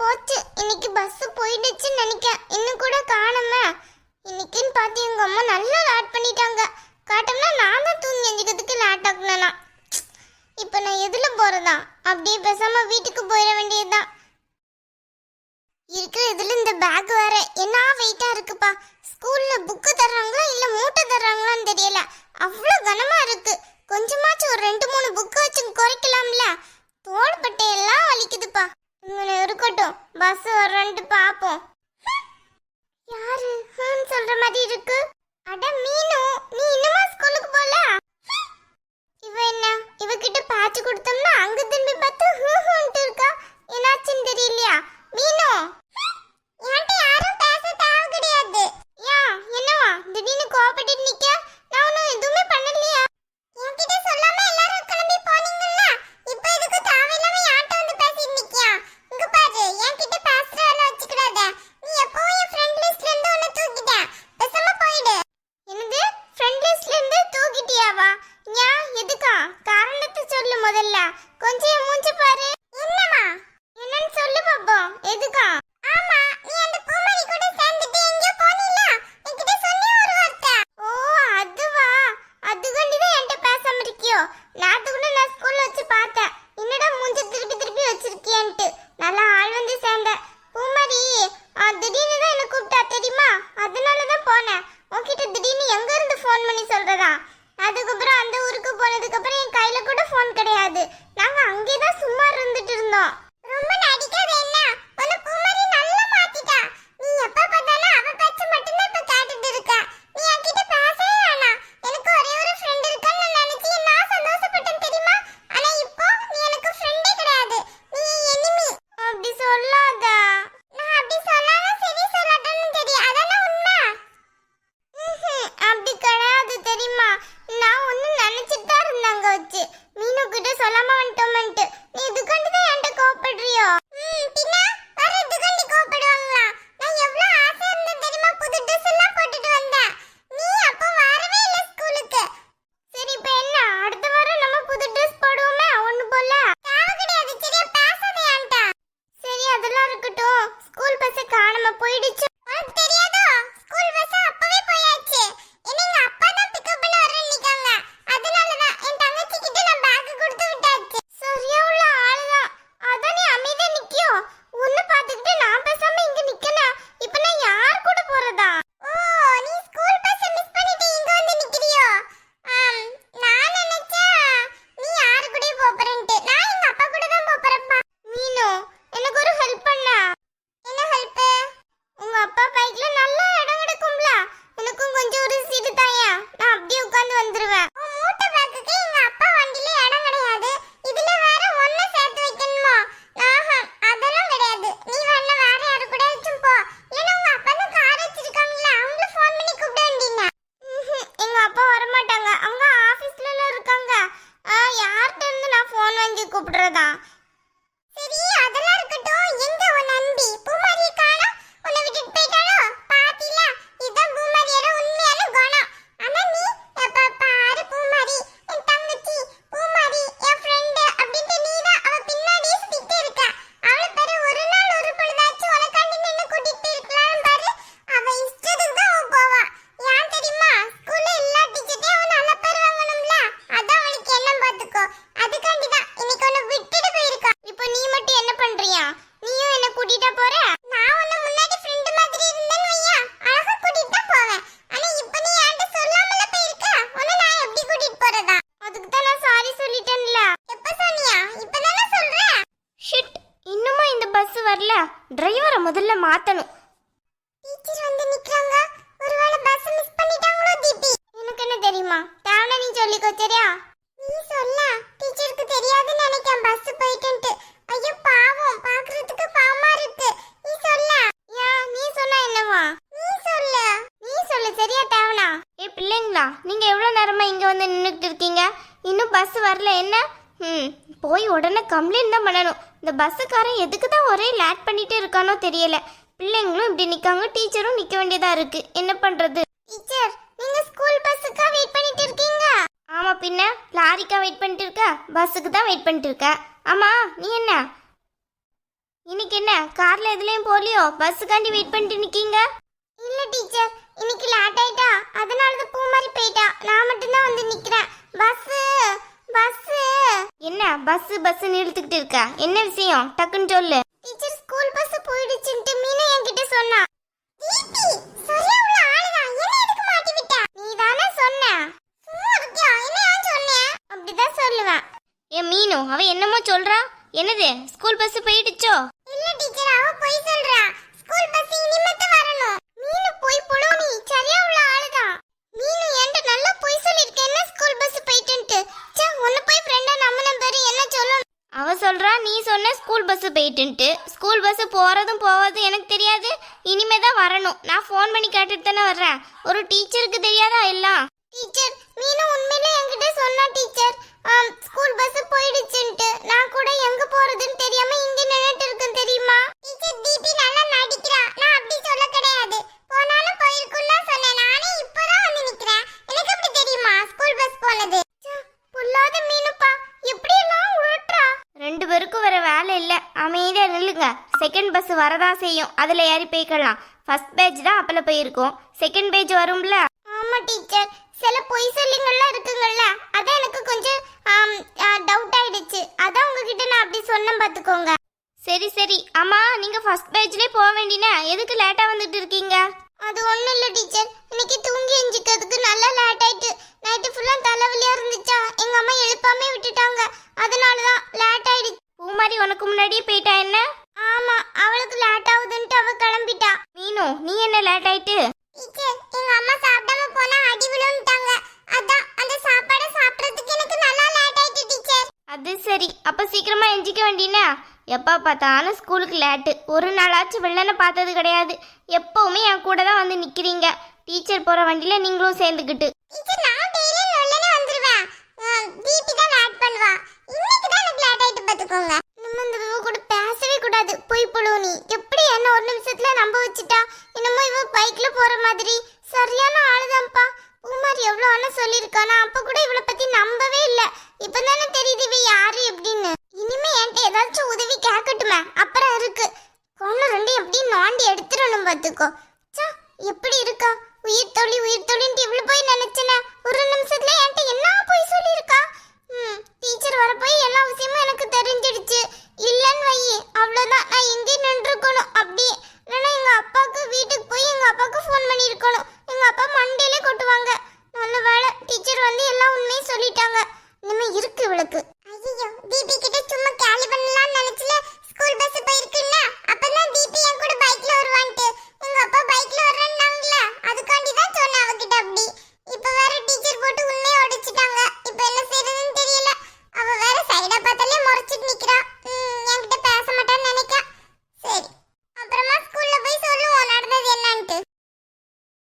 போச்சு. இன்னைக்கு பஸ் போயிடுச்சுன்னு நினைக்க இன்னும் கூட காணும. இன்னைக்குன்னு பார்த்து எங்க அம்மா நல்லா லேட் பண்ணிட்டாங்க. காட்டம்னா நான் தான் தூங்கி எஞ்சிக்கிறதுக்கு லேட் ஆகுனா இப்போ நான் எதில் போகிறதா அப்படியே பேசாமல் வீட்டுக்கு போயிட வேண்டியதுதான். இருக்கிற இதில் இந்த பேக் வேற. என்ன வெயிட்டாக இருக்குப்பா? ஸ்கூலில் புக்கு தர்றாங்களா இல்லை மூட்டை தர்றாங்களான்னு தெரியல. அவ்வளோ கனமாக இருக்கு. கொஞ்சமாச்சும் ஒரு ரெண்டு மூணு புக்கு வச்சு குறைக்கலாம்ல. தோள்பட்டை எல்லாம் வலிக்குதுப்பா. இங்கே இருக்கட்டும். பஸ் வரன்ட்டு பாப்போம். யாரு? ஹம் சொல்ற மாதிரி இருக்கு. அட மீனு. நீ இன்னுமா ஸ்கூலுக்கு போல? இவ என்ன? இவகிட்ட பேட்ச் கொடுத்தோம்னா அங்க திரும்பி பார்த்து ஹூ ஹூன்ட்டு இருக்கா? என்னாச்சுன்னு தெரியலையா? மீனு என்கிட்ட யாரும் பேச தேவை கிடையாது யா என்னவா திடீர்னு கோபப்பட்டு நிக்க நான் ஒன்றும் எதுவுமே பண்ணலையா என்கிட்ட சொல்லாம எல்லாரும் கிளம்பி போனீங்கல்ல இப்போ இதுக்கு தேவையில்லாம யார்கிட்ட வந்து பேசிட்டு நிக்கியா இங்க பாரு என்கிட்ட பேசுற வேலை வச்சுக்கிடாத நீ எப்பவும் என் ஃப்ரெண்ட் லிஸ்ட்ல இருந்து உன்னை தூக்கிட்ட பேசாம போயிடு என்னது ஃப்ரெண்ட் லிஸ்ட்ல இருந்து தூக்கிட்டியாவா ஏன் எதுக்கா காரணத்தை சொல்லு முதல்ல கொஞ்சம் என் மூஞ்சி பாரு என்னம்மா என்னன்னு சொல்லு பாப்போம் எதுக்கா ஆமா நீ அந்த பூமணி கூட சேர்ந்துட்டு எங்கேயோ போனீல என்கிட்ட சொன்னியா ஒரு வார்த்தை ஓ அதுவா அதுக்காண்டி தான் என்கிட்ட பேசாம இருக்கியோ நேத்து கூட நான் ஸ்கூல்ல வச்சு பார்த்தேன் என்னடா மூஞ்ச திருப்பி திருப்பி வச்சிருக்கியன்ட்டு நல்லா ஆள் வந்து சேர்ந்த பூமாரி ஆ, திடீர்னு தான் என்ன கூப்பிட்டா தெரியுமா அதனால தான் போனேன். உன்கிட்ட திடீர்னு எங்க இருந்து ஃபோன் பண்ணி சொல்றதா? அதுக்கப்புறம் அந்த ஊருக்கு போனதுக்கு அப்புறம் என் கையில கூட ஃபோன் கிடையாது. நாங்க அங்கே தான் சும்மா இருந்துட்டு இருந்தோம். ரொம்ப நடிக்காத என்ன? உன குமரி நல்லா மாத்திட்டா. நீ எப்ப பார்த்தாலும் அவ பேச்ச மட்டும் தான் இப்ப கேட்டுட்டு இருக்க நீ என்கிட்ட பேசவே வேணாம் எனக்கு ஒரே ஒரு ஃப்ரெண்ட் இருக்கான்னு நான் நினைச்சு நான் சந்தோஷப்பட்டேன் தெரியுமா ஆனா இப்போ நீ எனக்கு ஃப்ரெண்டே கிடையாது நீ எனிமி அப்படி சொல்லாத நான் அப்படி சொல்லாத சரி சொல்லாட்டேன்னு தெரியும் அதானே உண்மை ம்ஹும், அப்படி கிடையாது தெரியுமா நான் ஒண்ணு நினைச்சிட்டு தான் இருந்தாங்க வச்சு மீனு கிட்ட சொல்லாம வந்துட்டோம்ட்டு நீ இதுக்காண்டி தான் என்கிட்ட கோவப்படுறியோ ம் பின்ன வேற இதுக்காண்டி கோவப்படுவாங்களா நான் எவ்வளவு ஆசை இருந்தேன் தெரியுமா புது ட்ரெஸ் எல்லாம் போட்டுட்டு வந்தேன் நீ அப்போ வரவே இல்ல ஸ்கூலுக்கு சரி இப்போ என்ன அடுத்த வாரம் நம்ம புது ட்ரெஸ் போடுவோமே ஒண்ணு போல தேவை கிடையாது சரியா பேசாத என்கிட்ட சரி அதெல்லாம் இருக்கட்டும் ஸ்கூல் பஸ் காணாம போயிடுச்சு உனக்கு தெரியாதோ ஸ்கூல் பஸ் அப்பவே போயாச்சு என்ன எங்க அப்பா தான் பிக்கப் பண்ண வரேன்னு நிக்காங்க அதனால தான் என் தங்கச்சி கிட்ட நான் பேக் கொடுத்து விட்டாச்சு சரியா உள்ள ஆளுதான் அதான் நீ அமைதியா நிக்கியோ ஒன்னு பாத்துக்கிட்டு நான் பேசாம இங்க நிக்கணும் இப்போ நான் யார் கூட போறதா ஓ நீ ஸ்கூல் பஸ் மிஸ் பண்ணிட்டு இங்க வந்து நிக்கிறியோ ஆம், நான் நினைச்சேன் நீ யாரு கூடயும் போறேன்ட்டு நான் எங்க அப்பா கூட தான் போறேன்ப்பா மீனு எனக்கு ஒரு ஹெல்ப் பண்ண என்ன ஹெல்ப் உங்க அப்பா பைக்ல நல்ல இடம் கிடைக்கும்ல எனக்கும் கொஞ்சம் ஒரு சீட்டு தாயா நான் அப்படியே உட்கார்ந்து வந்துருவேன் மூட்டை பேக்குக்கு எங்க அப்பா வண்டியில இடம் கிடையாது இதுல வேற ஒண்ணு சேர்த்து வைக்கணுமா ஆஹா அதெல்லாம் கிடையாது நீ வேணா வேற யாரு கூட வச்சும் போ இல்லைன்னா உங்க அப்பா தான் கார் வச்சிருக்காங்கல்ல அவங்கள ஃபோன் பண்ணி கூப்பிட வேண்டியங்க ம்ஹும். எங்க அப்பா வர மாட்டாங்க. அவங்க ஆபீஸ்ல இருக்காங்க. யார்கிட்ட இருந்து நான் ஃபோன் வாங்கி கூப்பிடுறதா? டிரைவரை முதல்ல மாத்தணும். டீச்சர் வந்து நிக்கறாங்க. ஒருவேளை பஸ் மிஸ் பண்ணிட்டாங்களோ தீபி எனக்கு என்ன தெரியுமா? தேவனா நீ சொல்லிக்கோ சரியா? நீ சொல்ல. டீச்சருக்கு தெரியாதுன்னு நினைக்கிறேன் பஸ் போயிட்டுன்ட்டு. ஐயோ பாவம். பாக்குறதுக்கு பாவமா இருக்கு. நீ சொல்ல. யா நீ சொன்னா என்னவா? நீ சொல்லு. நீ சொல்லு சரியா தேவனா? ஏ பிள்ளைங்களா நீங்க எவ்வளவு நேரமா இங்க வந்து நின்றுட்டு இருக்கீங்க? இன்னும் பஸ் வரல என்ன? ம் போய் உடனே கம்ப்ளைண்ட் தான் பண்ணணும். இந்த பஸ்ஸுக்காரன் எதுக்கு தான் ஒரே லேட் பண்ணிட்டே இருக்கானோ தெரியல. பிள்ளைங்களும் இப்படி நிக்காங்க டீச்சரும் நிக்க வேண்டியதா இருக்கு. என்ன பண்றது? டீச்சர் நீங்க ஸ்கூல் பஸ்ஸுக்கா வெயிட் பண்ணிட்டு இருக்கீங்க? ஆமா பின்ன லாரிக்கா வெயிட் பண்ணிட்டு இருக்க? பஸ்ஸுக்கு தான் வெயிட் பண்ணிட்டு இருக்க? ஆமா நீ என்ன? இன்னைக்கு என்ன? கார்ல எதுலயும் போலியோ பஸ்ஸுக்காண்டி வெயிட் பண்ணிட்டு நிக்கீங்க? இல்ல டீச்சர் இன்னைக்கு லேட் ஆயிட்டா. அதனால தான் பூ மாதிரி போயிட்டா. நான் மட்டும் தான் வந்து நிக்கிறேன். பஸ் பஸ் என்ன பஸ் பஸ் இழுத்துக்கிட்டு இருக்க? என்ன விஷயம்? டக்குன்னு சொல்லு. டீச்சர் ஸ்கூல் பஸ் போயிடுச்சுன்ட்டு மீனா என்கிட்ட சொன்னா. தீபி சரியா உள்ள ஆளுதான். என்ன எதுக்கு மாட்டி விட்ட? நீ தானே சொன்ன. சும்மா இருக்கியா? என்ன ஏன் சொன்னேன் அப்படிதான் சொல்லுவேன். ஏ மீனு அவ என்னமோ சொல்றா. என்னது ஸ்கூல் பஸ் போயிடுச்சோ? இல்ல டீச்சர் அவ போய் சொல்றா. ஸ்கூல் பஸ் இனிமேட்டு வரணும். மீனு போய் புழுவுனி. சரியா உள்ள ஆளுதான். மீனு என்கிட்ட நல்லா போய் சொல்லிருக்க என்ன ஸ்கூல் பஸ் போயிட்டுன்ட்டு? ச்சே ஒன்னு போய் ஃப்ரெண்டா நம்ம பேரு என்ன சொல்லணும்? அவ சொல்றா நீ சொன்ன ஸ்கூல் பஸ் போயிட்டுன்ட்டு. ஸ்கூல் பஸ் போறதும் போவதும் எனக்கு தெரியாது. இனிமே தான் வரணும். நான் ஃபோன் பண்ணி கேட்டுட்டு தானே வர்றேன். ஒரு டீச்சருக்கு தெரியாதா எல்லாம்? டீச்சர் மீனு உண்மையிலே என்கிட்ட சொன்னா டீச்சர் ஸ்கூல் பஸ் போயிடுச்சுன்ட்டு. நான் கூட எங்க போறதுன்னு தெரியாம இங்க நில்லுங்க செகண்ட் பஸ் வரதா செய்யும். அதுல ஏறி போய்க்கலாம். ஃபர்ஸ்ட் பேஜ் தான் அப்பல போயிருக்கோம். செகண்ட் பேஜ் வரும்ல? ஆமா டீச்சர் சில பொய் சொல்லிங்கள்லாம் இருக்குங்கல்ல அதான் எனக்கு கொஞ்சம் டவுட் ஆயிடுச்சு. அதான் உங்ககிட்ட நான் அப்படி சொன்னேன் பாத்துக்கோங்க. சரி சரி. அம்மா நீங்க ஃபர்ஸ்ட் பேஜ்லயே போக வேண்டினா எதுக்கு லேட்டா வந்துட்டு இருக்கீங்க? அது ஒண்ணும் இல்ல டீச்சர் இன்னைக்கு தூங்கி எஞ்சிக்கிறதுக்கு நல்லா லேட் ஆயிட்டு நைட்டு ஃபுல்லா தலைவலியா இருந்துச்சா? எங்க அம்மா எழுப்பாமே விட்டுட்டாங்க. அதனாலதான் லேட் ஆயிடுச்சு. பூமாரி உனக்கு முன்னாடியே போயிட்டா என்ன? ஆமா அவளுக்கு லேட் ஆகுதுன்ட்டு அவ கிளம்பிட்டா. மீனு நீ என்ன லேட் ஆயிட்டு? எங்க அம்மா சாப்பிடாம போனா அடி விழுந்துட்டாங்க. அதான் அந்த சாப்பாடை சாப்பிடறதுக்கு எனக்கு நல்லா லேட் ஆயிட்டு டீச்சர். அது சரி. அப்ப சீக்கிரமா எஞ்சிக்க வேண்டினா எப்ப பார்த்தாலும் ஸ்கூலுக்கு லேட்டு ஒரு நாளாச்சும் வெள்ளனை பார்த்தது கிடையாது. எப்பவுமே என் கூட தான் வந்து நிக்கிறீங்க. டீச்சர் போற வண்டியில நீங்களும் சேர்ந்துக்கிட்டு. டீச்சர் நான் டெய்லி நொல்லனே வந்துருவேன். தீபி தான் லேட் பண்ணுவா. இன்னைக்கு தான் எனக்கு லேட் ஆயிட்டு பாத்துக்கோங்க கூட பேசவே கூடாது. போய் புழு நீ. எப்படி என்ன ஒரு நிமிஷத்துல நம்ப வச்சுட்டா? என்னமோ இவ பைக்ல போற மாதிரி. சரியான ஆளுதான்ப்பா. பூமார் எவ்வளவு ஆனா சொல்லியிருக்கானா அப்ப கூட இவளை பத்தி நம்பவே இல்ல. இப்பதானே தெரியுது இவ யாரு எப்படின்னு. இனிமே என்கிட்ட ஏதாச்சும் உதவி கேட்கட்டுமே. அப்புறம் இருக்கு. கொண்டு ரெண்டு எப்படி நோண்டி எடுத்துடணும் பாத்துக்கோ ச்சே, எப்படி இருக்கா? உயிர் தொழி உயிர் தொழின்ட்டு இவ்வளவு போய் நினைச்சேனே. ஒரு நிமிஷத்துல என்கிட்ட என்ன போய் சொல்லியிருக்கா? ம் டீச்சர் வர போய் எல்லா விஷயமும் எனக்கு தெரிஞ்சிடுச்சு. இல்லன்னு வையே. அவ்வளோதான் நான் எங்கேயும் நின்றுக்கணும். அப்படி. இல்லைன்னா எங்கள் அப்பாவுக்கு வீட்டுக்கு போய் எங்கள்